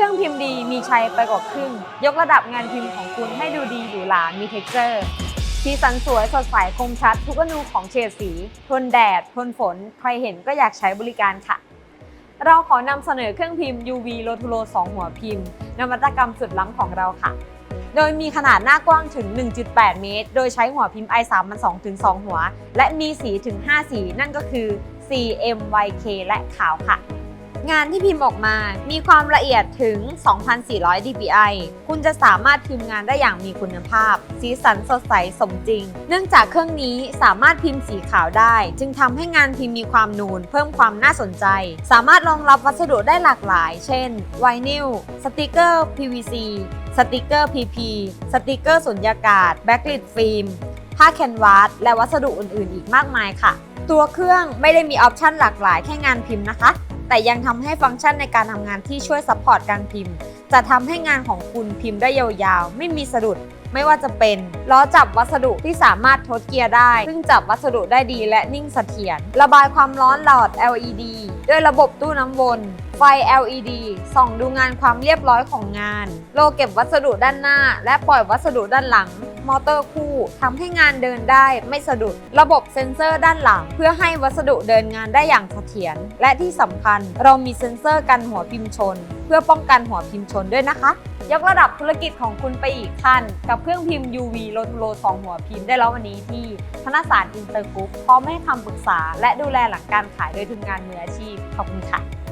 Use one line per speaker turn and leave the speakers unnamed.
ครื่องพิมพ์ดีมีชัยไปกว่าครึ่ง ยกระดับงานพิมพ์ของคุณให้ดูดีหรูหรามีเท็กเจอร์สีสันสวยสดใสคมชัด ทุกอนูของเฉดสี ทนแดด ทนฝน ใครเห็นก็อยากใช้บริการค่ะ เราขอนำเสนอเครื่องพิมพ์ UV r o t u l o 2 หัวพิมพ์ นวัตกรรมสุดล้ำของเราค่ะ โดยมีขนาดหน้ากว้างถึง 1.8 เมตร โดยใช้หัวพิมพ์ i 3มัน2ถึง2หัว และมีสีถึง 5 สี นั่นก็คือ CMYK และขาวค่ะ งานที่พิมพ์ออกมา มีความละเอียดถึง 2,400 dpi คุณจะสามารถพิมพ์งานได้อย่างมีคุณภาพ สีสันสดใสสมจริง เนื่องจากเครื่องนี้สามารถพิมพ์สีขาวได้ จึงทำให้งานพิมพ์มีความนูน เพิ่มความน่าสนใจ สามารถรองรับวัสดุได้หลากหลาย เช่น ไวนิล สติกเกอร์ PVC สติกเกอร์ PP สติกเกอร์สุญญากาศ แบ็กลิดฟิล์ม ผ้าแคนวาส และวัสดุอื่นๆ อีกมากมายค่ะ ตัวเครื่องไม่ได้มีออปชันหลากหลายแค่งานพิมพ์นะคะ แต่ยังทำให้ฟังก์ชันในการทำงานที่ช่วยซัพพอร์ตการพิมพ์ จะทำให้งานของคุณพิมพ์ได้ยาวๆ ไม่มีสะดุด ไม่ว่าจะเป็นล้อจับวัสดุที่สามารถทดเกียร์ได้ ซึ่งจับวัสดุได้ดีและนิ่งเสถียร ระบายความร้อนหลอด LED ด้วยระบบตู้น้ำวน ไฟ LED ส่องดูงานความเรียบร้อยของงาน โลเก็บวัสดุด้านหน้า และปล่อยวัสดุด้านหลัง มอเตอร์คู่ทำให้งานเดินได้ไม่สะดุด ระบบเซ็นเซอร์ด้านหลัง เพื่อให้วัสดุเดินงานได้อย่างเสถียร และที่สำคัญเรามีเซ็นเซอร์กันหัวพิมพ์ชน เพื่อป้องกันหัวพิมพ์ชนด้วยนะคะ ยกระดับธุรกิจของคุณไปอีกขั้น กับเครื่องพิมพ์ UV โลทูโล2หัวพิมพ์ได้แล้ววันนี้ที่ธนสารอินเตอร์กรุ๊ปพร้อมให้คำปรึกษา และดูแลหลังการขายโดยทีมงานมืออาชีพขอบคุณค่ะ